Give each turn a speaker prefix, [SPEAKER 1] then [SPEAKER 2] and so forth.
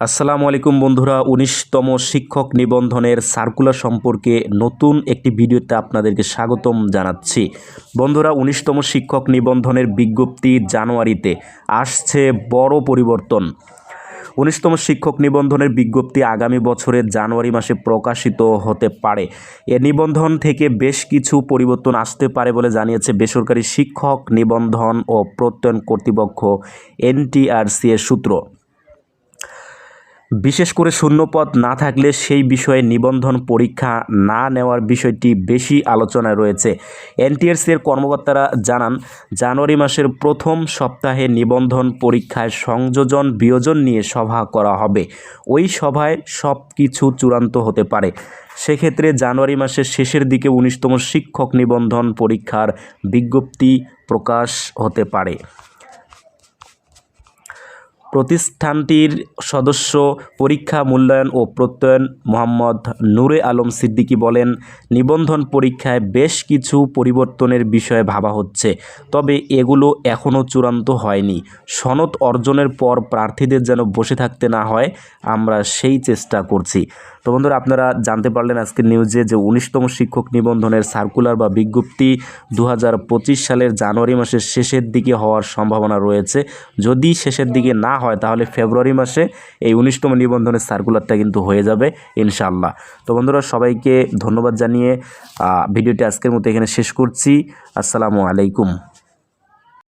[SPEAKER 1] আসসালামু আলাইকুম বন্ধুরা, উনিশতম শিক্ষক নিবন্ধনের সার্কুলার সম্পর্কে নতুন একটি ভিডিওতে আপনাদেরকে স্বাগতম জানাচ্ছি। বন্ধুরা, উনিশতম শিক্ষক নিবন্ধনের বিজ্ঞপ্তি জানুয়ারিতে আসছে বড় পরিবর্তন। উনিশতম শিক্ষক নিবন্ধনের বিজ্ঞপ্তি আগামী বছরের জানুয়ারি মাসে প্রকাশিত হতে পারে। এ নিবন্ধন থেকে বেশ কিছু পরিবর্তন আসতে পারে বলে জানিয়েছে বেসরকারি শিক্ষক নিবন্ধন ও প্রত্যয়ন কর্তৃপক্ষ, এনটিআরসি এর সূত্র। বিশেষ করে শূন্যপদ না থাকলে সেই বিষয়ে নিবন্ধন পরীক্ষা না নেওয়ার বিষয়টি বেশি আলোচনায় রয়েছে। এনটিএসসি এর কর্মকর্তারা জানান, জানুয়ারি মাসের প্রথম সপ্তাহে নিবন্ধন পরীক্ষায় সংযোজন, বিয়োজন নিয়ে সভা করা হবে। ওই সভায় সব কিছু চূড়ান্ত হতে পারে। সেক্ষেত্রে জানুয়ারি মাসের শেষের দিকে উনিশতম শিক্ষক নিবন্ধন পরীক্ষার বিজ্ঞপ্তি প্রকাশ হতে পারে। প্রতিষ্ঠানটির সদস্য পরীক্ষা, মূল্যায়ন ও প্রত্যয়ন মোহাম্মদ নূরে আলম সিদ্দিকি বলেন, নিবন্ধন পরীক্ষায় বেশ কিছু পরিবর্তনের বিষয়ে ভাবা হচ্ছে, তবে এগুলো এখনও চূড়ান্ত হয়নি। সনদ অর্জনের পর প্রার্থীদের যেন বসে থাকতে না হয়, আমরা সেই চেষ্টা করছি। তো বন্ধুরা, আপনারা জানতে পারলেন আজকের নিউজে যে উনিশতম শিক্ষক নিবন্ধনের সার্কুলার বা বিজ্ঞপ্তি দু হাজার পঁচিশ সালের জানুয়ারি মাসের শেষের দিকে হওয়ার সম্ভাবনা রয়েছে। যদি শেষের দিকে না হয়, তাহলে ফেব্রুয়ারি মাসে এই উনিশতম নিবন্ধনের সার্কুলারটা কিন্তু হয়ে যাবে ইনশাল্লাহ তো বন্ধুরা, সবাইকে ধন্যবাদ জানিয়ে ভিডিওটি আজকের মতো এখানে শেষ করছি। আসসালামু আলাইকুম।